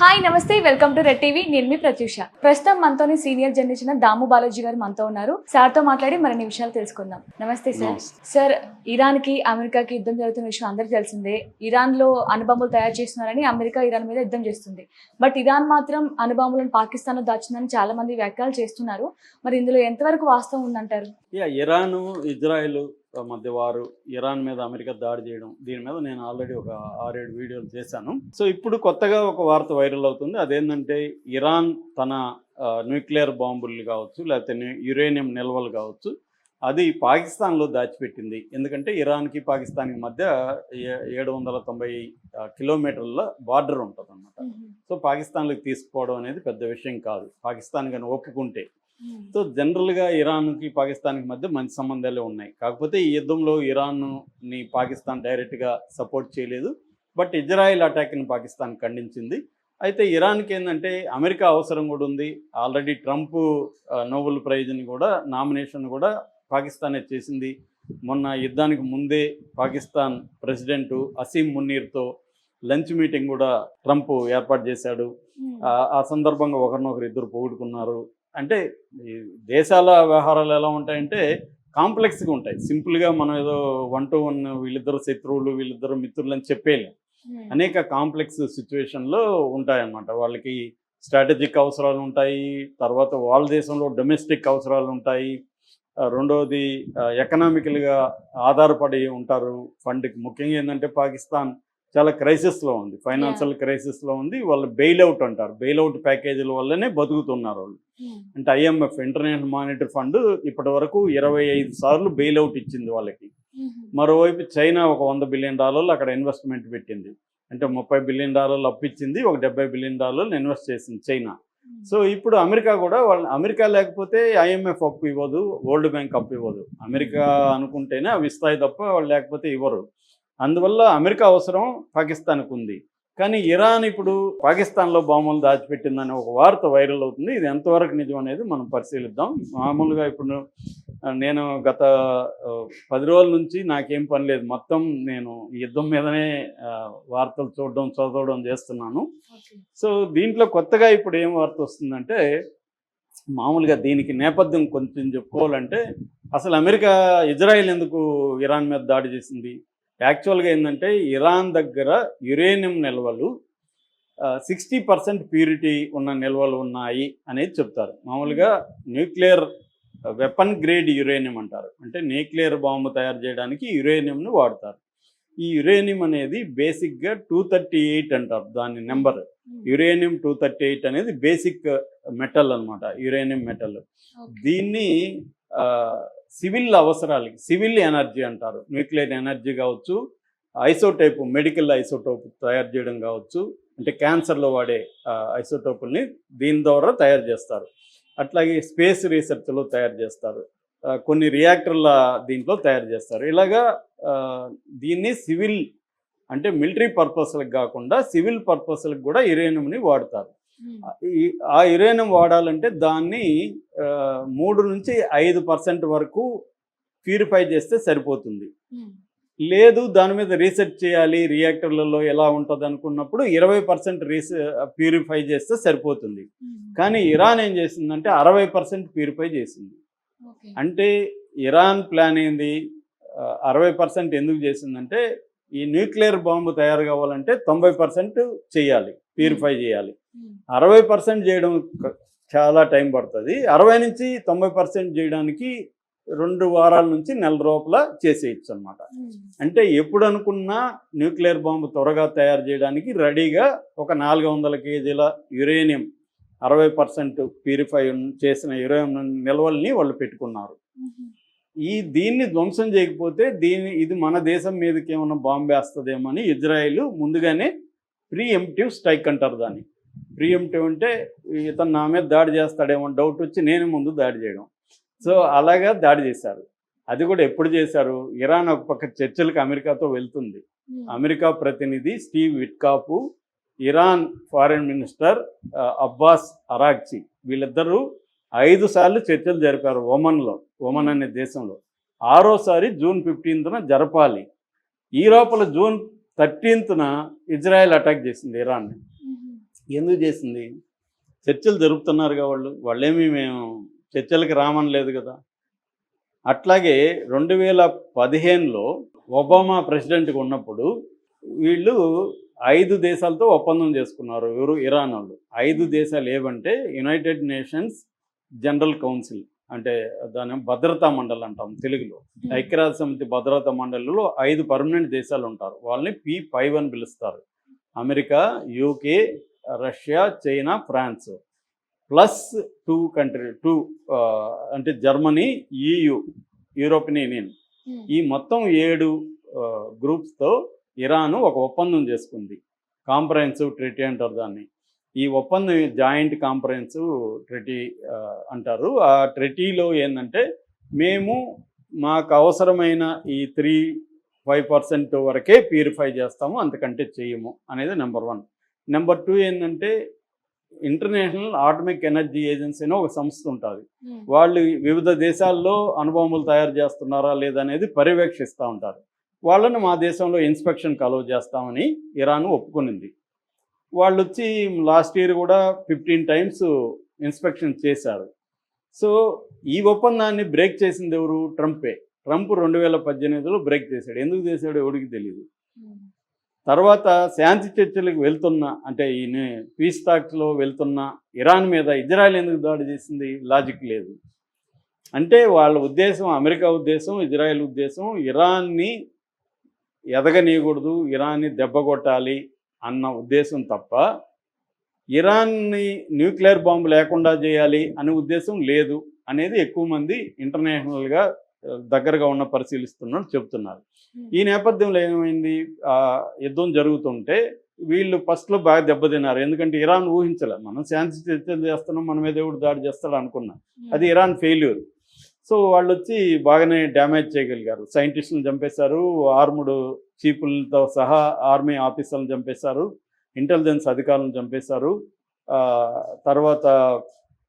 Hi నమస్తే welcome to red TV. నేను మీ ప్రత్యూష. ప్రస్తుతం మనతోని సీనియర్ జర్నలిస్ట్ దాము బాలాజీ గారు మనతో ఉన్నారు. సార్తో మాట్లాడి మరిన్ని విషయాలు తెలుసుకుందాం. నమస్తే సార్. సార్ ఇరాన్కి అమెరికాకి యుద్ధం జరుగుతున్న విషయం అందరికీ తెలిసిందే. ఇరాన్లో అణుబాంబులు తయారు చేస్తున్నారని అమెరికా ఇరాన్ మీద యుద్ధం చేస్తుంది. బట్ ఇరాన్ మాత్రం అణుబాంబులను పాకిస్తాన్లో దాచిందని చాలా మంది వ్యాఖ్యలు చేస్తున్నారు. మరి ఇందులో ఎంతవరకు వాస్తవం ఉందంటారు? ఇరాన్ ఇజ్రాయెల్ మధ్య వారు ఇరాన్ మీద అమెరికా దాడి చేయడం దీని మీద నేను ఆల్రెడీ ఒక ఆరేడు వీడియోలు చేశాను. సో ఇప్పుడు కొత్తగా ఒక వార్త వైరల్ అవుతుంది. అదేంటంటే ఇరాన్ తన న్యూక్లియర్ బాంబులు కావచ్చు లేకపోతే న్యూ- యురేనియం నిల్వలు కావచ్చు అది పాకిస్తాన్లో దాచిపెట్టింది. ఎందుకంటే ఇరాన్కి పాకిస్తాన్కి మధ్య ఏడు వందల తొంభై కిలోమీటర్ల బార్డర్ ఉంటుంది అనమాట సో పాకిస్తాన్లోకి తీసుకుపోవడం అనేది పెద్ద విషయం కాదు. పాకిస్తాన్ కానీ ఒప్పుకుంటే సో జనరల్గా ఇరాన్కి పాకిస్తాన్కి మధ్య మంచి సంబంధాలే ఉన్నాయి. కాకపోతే ఈ యుద్ధంలో ఇరాన్ని పాకిస్తాన్ డైరెక్ట్గా సపోర్ట్ చేయలేదు. బట్ ఇజ్రాయెల్ అటాక్ని పాకిస్తాన్ ఖండించింది. అయితే ఇరాన్కి ఏంటంటే అమెరికా అవసరం కూడా ఉంది. ఆల్రెడీ ట్రంప్ నోబెల్ ప్రైజ్ని కూడా నామినేషన్ కూడా పాకిస్తానే చేసింది. మొన్న యుద్ధానికి ముందే పాకిస్తాన్ ప్రెసిడెంట్ అసీం మున్నీర్తో లంచ్ మీటింగ్ కూడా ట్రంప్ ఏర్పాటు చేశాడు. ఆ- సందర్భంగా ఒకరినొకరు ఇద్దరు పొగుడుకున్నారు అంటే దేశాల వ్యవహారాలు ఎలా ఉంటాయంటే కాంప్లెక్స్గా ఉంటాయి. సింపుల్గా మనం ఏదో వన్ టు వన్ వీళ్ళిద్దరు శత్రువులు వీళ్ళిద్దరు మిత్రులు అని చెప్పేయలేం. అనేక కాంప్లెక్స్ సిచ్యువేషన్లో ఉంటాయన్నమాట. వాళ్ళకి స్ట్రాటజిక్ అవసరాలు ఉంటాయి. తర్వాత వాళ్ళ దేశంలో డొమెస్టిక్ అవసరాలు ఉంటాయి. రెండవది ఎకనామికల్గా ఆధారపడి ఉంటారు. ఫండ్కి ముఖ్యంగా ఏంటంటే పాకిస్తాన్ చాలా క్రైసిస్లో ఉంది. ఫైనాన్షియల్ క్రైసిస్లో ఉంది. వాళ్ళు బెయిల్అవుట్ అంటారు. బెయిల్అవుట్ ప్యాకేజీల వల్లనే బతుకుతున్నారు వాళ్ళు. అంటే ఐఎంఎఫ్ ఇంటర్నేషనల్ మానిటరీ ఫండ్ ఇప్పటి వరకు ఇరవై ఐదు సార్లు బెయిల్అవుట్ ఇచ్చింది వాళ్ళకి. మరోవైపు చైనా ఒక వంద బిలియన్ డాలర్లు అక్కడ ఇన్వెస్ట్మెంట్ పెట్టింది. అంటే ముప్పై బిలియన్ డాలర్లు అప్పిచ్చింది ఒక డెబ్బై బిలియన్ డాలర్లు ఇన్వెస్ట్ చేసింది చైనా సో ఇప్పుడు అమెరికా కూడా వాళ్ళ అమెరికా లేకపోతే ఐఎంఎఫ్ అప్పు ఇవ్వదు. వరల్డ్ బ్యాంక్ అప్పు ఇవ్వదు. అమెరికా అనుకుంటేనే అవి ఇస్తాయి తప్ప వాళ్ళు లేకపోతే ఇవ్వరు. అందువల్ల అమెరికా అవసరం పాకిస్తాన్కు ఉంది కానీ ఇరాన్ ఇప్పుడు పాకిస్తాన్లో బాంబులు దాచిపెట్టిందనే ఒక వార్త వైరల్ అవుతుంది. ఇది ఎంతవరకు నిజం అనేది మనం పరిశీలిద్దాం. మామూలుగా ఇప్పుడు నేను గత పది రోజుల నుంచి నాకేం పని లేదు. మొత్తం నేను యుద్ధం మీదనే వార్తలు చూడడం చదవడం చేస్తున్నాను. సో దీంట్లో కొత్తగా ఇప్పుడు ఏం వార్త వస్తుందంటే మామూలుగా దీనికి నేపథ్యం కొంచెం చెప్పుకోవాలంటే అసలు అమెరికా ఇజ్రాయెల్ ఎందుకు ఇరాన్ మీద దాడి చేసింది? యాక్చువల్గా ఏంటంటే ఇరాన్ దగ్గర యురేనియం నిల్వలు సిక్స్టీ పర్సెంట్ ప్యూరిటీ ఉన్న నిల్వలు ఉన్నాయి అనేది చెప్తారు. మామూలుగా న్యూక్లియర్ వెపన్ గ్రేడ్ యురేనియం అంటారు. అంటే న్యూక్లియర్ బాంబు తయారు చేయడానికి యురేనియంను వాడతారు. ఈ యురేనియం అనేది బేసిక్గా టూ థర్టీ ఎయిట్ అంటారు దాని నెంబర్. యురేనియం టూ థర్టీ ఎయిట్ అనేది బేసిక్ మెటల్ అన్నమాట యురేనియం మెటల్. దీన్ని సివిల్ అవసరాలకి సివిల్ ఎనర్జీ అంటారు. న్యూక్లియర్ ఎనర్జీ కావచ్చు ఐసోటైప్ మెడికల్ ఐసోటోప్ తయారు చేయడం కావచ్చు అంటే క్యాన్సర్లో వాడే ఐసోటోపుల్ని దీని ద్వారా తయారు చేస్తారు. అట్లాగే స్పేస్ రీసెర్చ్లో తయారు చేస్తారు. కొన్ని రియాక్టర్ల దీంట్లో తయారు చేస్తారు. ఇలాగా దీన్ని సివిల్ అంటే మిలిటరీ పర్పస్లకు కాకుండా సివిల్ పర్పస్లకు కూడా యురేనియంని వాడతారు. ఆ యురేనియం వాడాలంటే దాన్ని మూడు నుంచి ఐదు పర్సెంట్ వరకు ప్యూరిఫై చేస్తే సరిపోతుంది. లేదు దాని మీద రీసెర్చ్ చేయాలి రియాక్టర్లలో ఎలా ఉంటుంది అనుకున్నప్పుడు ఇరవై పర్సెంట్ రీసె ప్యూరిఫై చేస్తే సరిపోతుంది. కానీ ఇరాన్ ఏం చేసిందంటే అరవై పర్సెంట్ ప్యూరిఫై చేసింది. అంటే ఇరాన్ ప్లాన్ ఏంది? అరవై పర్సెంట్ ఎందుకు చేసిందంటే ఈ న్యూక్లియర్ బాంబు తయారు కావాలంటే తొంభై పర్సెంట్ చేయాలి ప్యూరిఫై చేయాలి. అరవై పర్సెంట్ చేయడం చాలా టైం పడుతుంది. అరవై నుంచి తొంభై పర్సెంట్ చేయడానికి రెండు వారాల నుంచి నెల లోపల చేసేయచ్చు అనమాట అంటే ఎప్పుడు అనుకున్నా న్యూక్లియర్ బాంబు త్వరగా తయారు చేయడానికి రెడీగా ఒక నాలుగు వందల కేజీల యురేనియం అరవై పర్సెంట్ ప్యూరిఫై చేసిన యురేనియం నిల్వల్ని వాళ్ళు పెట్టుకున్నారు. ఈ దీన్ని ధ్వంసం చేయకపోతే దీని ఇది మన దేశం మీదకి ఏమైనా బాంబు వేస్తుందేమో అని ఇజ్రాయెల్ ముందుగానే ప్రీ ఎంప్టివ్ స్ట్రైక్ అంటారు దాన్ని. ప్రీ ఎంప్టివ్ అంటే ఇతను నా మీద దాడి చేస్తాడేమో డౌట్ వచ్చి నేను ముందు దాడి చేయడం. సో అలాగా దాడి చేశారు. అది కూడా ఎప్పుడు చేశారు? ఇరాన్ ఒక పక్క చర్చలకు అమెరికాతో వెళ్తుంది. అమెరికా ప్రతినిధి Steve Witkoff Iran foreign minister Abbas Araghchi వీళ్ళిద్దరూ ఐదు సార్లు చర్చలు జరిపారు ఒమన్లో ఒమన్ అనే దేశంలో. ఆరోసారి జూన్ ఫిఫ్టీన్త్న జరపాలి. ఈ లోపల జూన్ థర్టీన్త్న ఇజ్రాయెల్ అటాక్ చేసింది ఇరాన్ని. ఎందుకు చేసింది? చర్చలు జరుపుతున్నారుగా వాళ్ళు. వాళ్ళేమి మేము చర్చలకి రామని లేదు కదా. అట్లాగే రెండు వేల పదిహేనులో ఒబామా ప్రెసిడెంట్గా ఉన్నప్పుడు వీళ్ళు ఐదు దేశాలతో ఒప్పందం చేసుకున్నారు. ఎవరు? ఇరాన్ వాళ్ళు. ఐదు దేశాలు ఏవంటే యునైటెడ్ నేషన్స్ జనరల్ కౌన్సిల్ అంటే దాని భద్రతా మండలి అంటాం తెలుగులో. ఐక్యరాజ్య సమితి భద్రతా మండలిలో ఐదు పర్మనెంట్ దేశాలు ఉంటారు. వాళ్ళని పి ఫైవ్ అని పిలుస్తారు. America UK Russia China France. Plus two country two అంటే జర్మనీ ఈయు యూరోపియన్ యూనియన్. ఈ మొత్తం ఏడు గ్రూప్స్తో ఇరాన్ ఒక ఒప్పందం చేసుకుంది. కాంప్రహెన్సివ్ ట్రిటీ అంటారు దాన్ని. ఈ ఒప్పందం జాయింట్ కాంప్రహెన్సివ్ ట్రిటీ అంటారు. ఆ ట్రిటీలో ఏంటంటే మేము మాకు అవసరమైన ఈ త్రీ ఫైవ్ పర్సెంట్ వరకే ప్యూరిఫై చేస్తాము అంతకంటే చేయము అనేది నెంబర్ వన్. నెంబర్ టూ ఏంటంటే ఇంటర్నేషనల్ ఆటమిక్ ఎనర్జీ ఏజెన్సీ అని ఒక సంస్థ ఉంటుంది. వాళ్ళు వివిధ దేశాల్లో అనుభవములు తయారు చేస్తున్నారా లేదనేది పర్యవేక్షిస్తూ ఉంటారు. వాళ్ళని మా దేశంలో ఇన్స్పెక్షన్ కలవ చేస్తామని ఇరాన్ ఒప్పుకునింది. వాళ్ళు వచ్చి లాస్ట్ ఇయర్ కూడా ఫిఫ్టీన్ టైమ్స్ ఇన్స్పెక్షన్ చేశారు. సో ఈ ఒప్పందాన్ని బ్రేక్ చేసింది ఎవరు? ట్రంపే ట్రంప్ రెండు వేల పద్దెనిమిదిలో బ్రేక్ చేశాడు. ఎందుకు చేశాడు ఎవరికి తెలియదు తర్వాత శాంతి చర్చలకు వెళ్తున్న అంటే ఈ పీస్ టాక్స్లో వెళ్తున్న ఇరాన్ మీద ఇజ్రాయెల్ ఎందుకు దాడి చేసింది లాజిక్ లేదు. అంటే వాళ్ళ ఉద్దేశం అమెరికా ఉద్దేశం ఇజ్రాయెల్ ఉద్దేశం ఇరాన్ని ఎదగనీయకూడదు ఇరాన్ని దెబ్బ కొట్టాలి అన్న ఉద్దేశం తప్ప ఇరాన్ని న్యూక్లియర్ బాంబు లేకుండా చేయాలి అనే ఉద్దేశం లేదు అనేది ఎక్కువ మంది ఇంటర్నేషనల్గా దగ్గరగా ఉన్న పరిశీలిస్తున్నట్టు చెప్తున్నారు ఈ నేపథ్యంలో ఏమైంది? ఆ యుద్ధం జరుగుతుంటే వీళ్ళు ఫస్ట్లో బాగా దెబ్బతిన్నారు. ఎందుకంటే ఇరాన్ ఊహించలే. మనం శాంతి చర్చలు చేస్తున్నాం మన మీద ఎవడు దాడి చేస్తాడు అనుకున్నాం. అది ఇరాన్ ఫెయిల్యూర్ సో వాళ్ళు వచ్చి బాగానే డ్యామేజ్ చేయగలిగారు. సైంటిస్టులను చంపేశారు ఆర్ముడు చీఫులతో సహా ఆర్మీ ఆఫీసర్లను చంపేశారు ఇంటెలిజెన్స్ అధికారులను చంపేశారు. ఆ, తర్వాత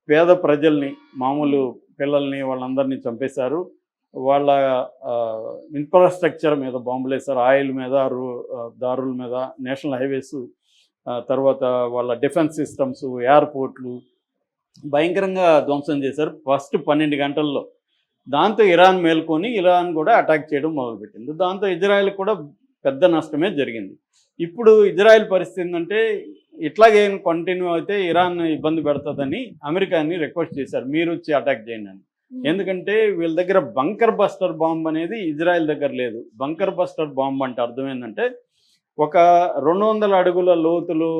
పేద ప్రజల్ని మామూలు పిల్లల్ని వాళ్ళందరినీ చంపేశారు. వాళ్ళ ఇన్ఫ్రాస్ట్రక్చర్ మీద బాంబులు వేశారు ఆయిల్ మీద దారుల మీద నేషనల్ హైవేస్ తర్వాత వాళ్ళ డిఫెన్స్ సిస్టమ్స్ ఎయిర్పోర్ట్లు భయంకరంగా ధ్వంసం చేశారు. ఫస్ట్ పన్నెండు గంటల్లో. దాంతో ఇరాన్ మేల్కొని ఇరాన్ కూడా అటాక్ చేయడం మొదలుపెట్టింది. దాంతో ఇజ్రాయెల్ కూడా పెద్ద నష్టమే జరిగింది. ఇప్పుడు ఇజ్రాయెల్ పరిస్థితి ఏంటంటే ఇట్లాగే కంటిన్యూ అయితే ఇరాన్ ఇబ్బంది పెడుతుందని అమెరికాని రిక్వెస్ట్ చేశారు. మీరు వచ్చి అటాక్ చేయండి అని. ఎందుకంటే వీళ్ళ దగ్గర బంకర్ బస్టర్ బాంబ్ అనేది ఇజ్రాయెల్ దగ్గర లేదు. బంకర్ బస్టర్ బాంబ్ అంటే అర్థం ఏంటంటే ఒక రెండు వందల అడుగుల లోతులో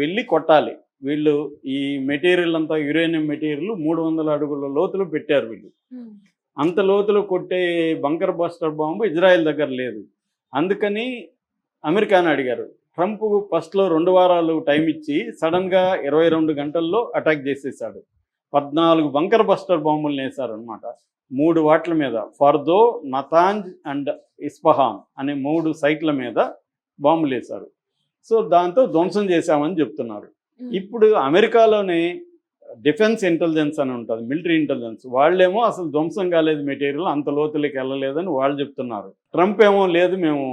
వెళ్ళి కొట్టాలి. వీళ్ళు ఈ మెటీరియల్ అంతా యురేనియం మెటీరియల్ మూడు వందల అడుగుల లోతులో పెట్టారు వీళ్ళు. అంత లోతులో కొట్టే బంకర్ బస్టర్ బాంబు ఇజ్రాయెల్ దగ్గర లేదు. అందుకని అమెరికాని అడిగారు. ట్రంప్ ఫస్ట్లో రెండు వారాలు టైం ఇచ్చి సడన్గా ఇరవై రెండు గంటల్లో అటాక్ చేసేసాడు. పద్నాలుగు బంకర్ బస్టర్ బాంబులు వేశారనమాట మూడు వాట్ల మీద ఫర్దో నతాంజ్ అండ్ ఇస్ఫహాన్ అనే మూడు సైట్ల మీద బాంబులు వేశారు. సో దాంతో ధ్వంసం చేశామని చెప్తున్నారు. ఇప్పుడు అమెరికాలోనే డిఫెన్స్ ఇంటెలిజెన్స్ అని ఉంటుంది మిలిటరీ ఇంటెలిజెన్స్. వాళ్ళేమో అసలు ధ్వంసం కాలేదు మెటీరియల్ అంత లోతులకి వెళ్ళలేదని వాళ్ళు చెప్తున్నారు. ట్రంప్ ఏమో లేదు మేము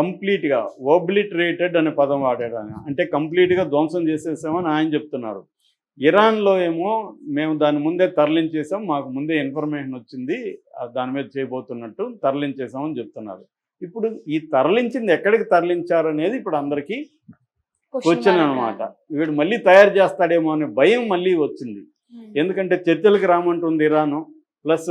కంప్లీట్గా ఓబ్లిటరేటెడ్ అనే పదం వాడాడు అంటే కంప్లీట్గా ధ్వంసం చేసేసామని ఆయన చెప్తున్నారు. ఇరాన్లో ఏమో మేము దాని ముందే తరలించేసాం మాకు ముందే ఇన్ఫర్మేషన్ వచ్చింది దాని మీద చేయబోతున్నట్టు తరలించేసామని చెప్తున్నారు. ఇప్పుడు ఈ తరలించింది ఎక్కడికి తరలించారు అనేది ఇప్పుడు అందరికీ క్వశ్చన్ అనమాట వీడు మళ్ళీ తయారు చేస్తాడేమో అనే భయం మళ్ళీ వచ్చింది. ఎందుకంటే చర్చలకు రామంటుంది ఇరాను ప్లస్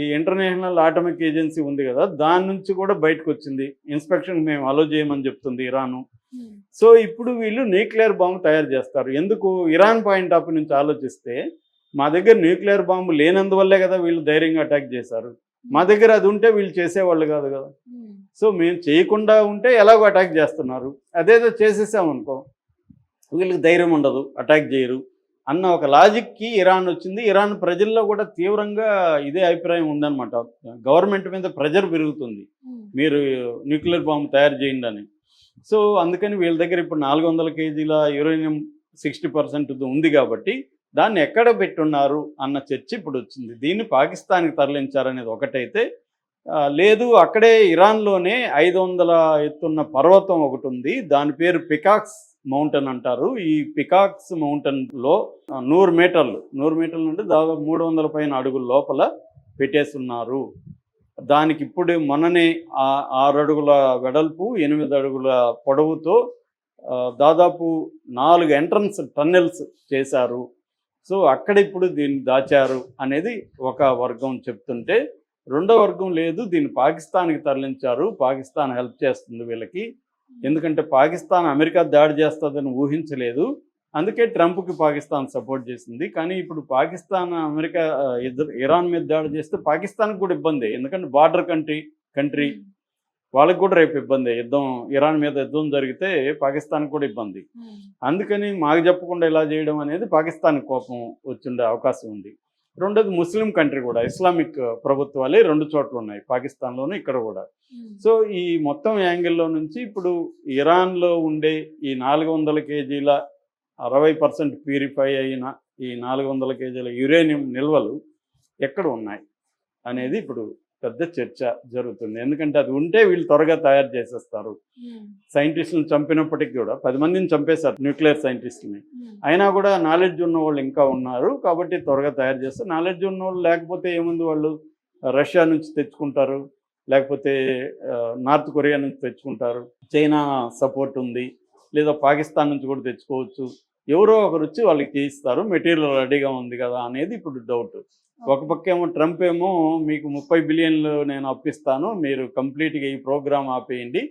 ఈ ఇంటర్నేషనల్ ఆటమిక్ ఏజెన్సీ ఉంది కదా దాని నుంచి కూడా బయటకు వచ్చింది. ఇన్స్పెక్షన్ మేము అలో చేయమని చెప్తుంది ఇరాను. సో ఇప్పుడు వీళ్ళు న్యూక్లియర్ బాంబు తయారు చేస్తారు. ఎందుకు? ఇరాన్ పాయింట్ ఆఫ్ నుంచి ఆలోచిస్తే మా దగ్గర న్యూక్లియర్ బాంబు లేనందువల్లే కదా వీళ్ళు ధైర్యంగా అటాక్ చేశారు. మా దగ్గర అది ఉంటే వీళ్ళు చేసేవాళ్ళు కాదు కదా. సో మేము చేయకుండా ఉంటే ఎలాగో అటాక్ చేస్తున్నారు. అదేదో చేసేసామనుకో వీళ్ళకి ధైర్యం ఉండదు. అటాక్ చేయరు. అన్న ఒక లాజిక్కి ఇరాన్ వచ్చింది. ఇరాన్ ప్రజల్లో కూడా తీవ్రంగా ఇదే అభిప్రాయం ఉందన్నమాట. గవర్నమెంట్ మీద ప్రెజర్ పెరుగుతుంది. మీరు న్యూక్లియర్ బాంబు తయారు చేయండి అని. సో అందుకని వీళ్ళ దగ్గర ఇప్పుడు నాలుగు వందల కేజీల యురేనియం సిక్స్టీ పర్సెంట్ ఉంది కాబట్టి దాన్ని ఎక్కడ పెట్టున్నారు అన్న చర్చ ఇప్పుడు వచ్చింది. దీన్ని పాకిస్తాన్కి తరలించారనేది ఒకటైతే లేదు అక్కడే ఇరాన్లోనే ఐదు వందల ఎత్తున్న పర్వతం ఒకటి ఉంది. దాని పేరు పికాక్స్ మౌంటైన్ అంటారు. ఈ పికాక్స్ మౌంటైన్లో నూరు మీటర్లు నూరు మీటర్లు అంటే దాదాపు మూడు వందల పైన అడుగుల లోపల పెట్టేస్తున్నారు. దానికి ఇప్పుడు మొన్ననే ఆరు అడుగుల వెడల్పు ఎనిమిది అడుగుల పొడవుతో దాదాపు నాలుగు ఎంట్రన్స్ టన్నెల్స్ చేశారు. సో అక్కడ ఇప్పుడు దీన్ని దాచారు అనేది ఒక వర్గం చెప్తుంటే రెండో వర్గం లేదు దీన్ని పాకిస్తాన్కి తరలించారు. పాకిస్తాన్ హెల్ప్ చేస్తుంది వీళ్ళకి. ఎందుకంటే పాకిస్తాన్ అమెరికా దాడి చేస్తుందని ఊహించలేదు. అందుకే ట్రంప్కి పాకిస్తాన్ సపోర్ట్ చేసింది. కానీ ఇప్పుడు పాకిస్తాన్ అమెరికా ఇద్దరు ఇరాన్ మీద దాడి చేస్తే పాకిస్తాన్కి కూడా ఇబ్బంది. ఎందుకంటే బార్డర్ కంట్రీ కంట్రీ వాళ్ళకి కూడా రేపు ఇబ్బంది. యుద్ధం ఇరాన్ మీద యుద్ధం జరిగితే పాకిస్తాన్కి కూడా ఇబ్బంది. అందుకని మాకు చెప్పకుండా ఇలా చేయడం అనేది పాకిస్తాన్ కోపం వచ్చుండే అవకాశం ఉంది. రెండోది ముస్లిం కంట్రీ కూడా ఇస్లామిక్ ప్రభుత్వాలే రెండు చోట్ల ఉన్నాయి పాకిస్తాన్లోను ఇక్కడ కూడా. సో ఈ మొత్తం యాంగిల్లో నుంచి ఇప్పుడు ఇరాన్లో ఉండే ఈ నాలుగు వందల కేజీల అరవై పర్సెంట్ ప్యూరిఫై అయిన ఈ నాలుగు వందల కేజీల యురేనియం నిల్వలు ఎక్కడ ఉన్నాయి అనేది ఇప్పుడు పెద్ద చర్చ జరుగుతుంది. ఎందుకంటే అది ఉంటే వీళ్ళు త్వరగా తయారు చేసేస్తారు. సైంటిస్టులను చంపినప్పటికి కూడా పది మందిని చంపేశారు న్యూక్లియర్ సైంటిస్టులని అయినా కూడా నాలెడ్జ్ ఉన్న వాళ్ళు ఇంకా ఉన్నారు కాబట్టి త్వరగా తయారు చేస్తారు నాలెడ్జ్ ఉన్న వాళ్ళు లేకపోతే ఏముంది వాళ్ళు? రష్యా నుంచి తెచ్చుకుంటారు. లేకపోతే నార్త్ కొరియా నుంచి తెచ్చుకుంటారు. చైనా సపోర్ట్ ఉంది. లేదా పాకిస్తాన్ నుంచి కూడా తెచ్చుకోవచ్చు. ఎవరో ఒకరు వచ్చి వాళ్ళకి చేయిస్తారు మెటీరియల్ రెడీగా ఉంది కదా అనేది ఇప్పుడు డౌట్. ఒక పక్క ఏమో ట్రంప్ ఏమో మీకు ముప్పై బిలియన్లు నేను అప్పిస్తాను మీరు కంప్లీట్గా ఈ ప్రోగ్రామ్ ఆపేయండి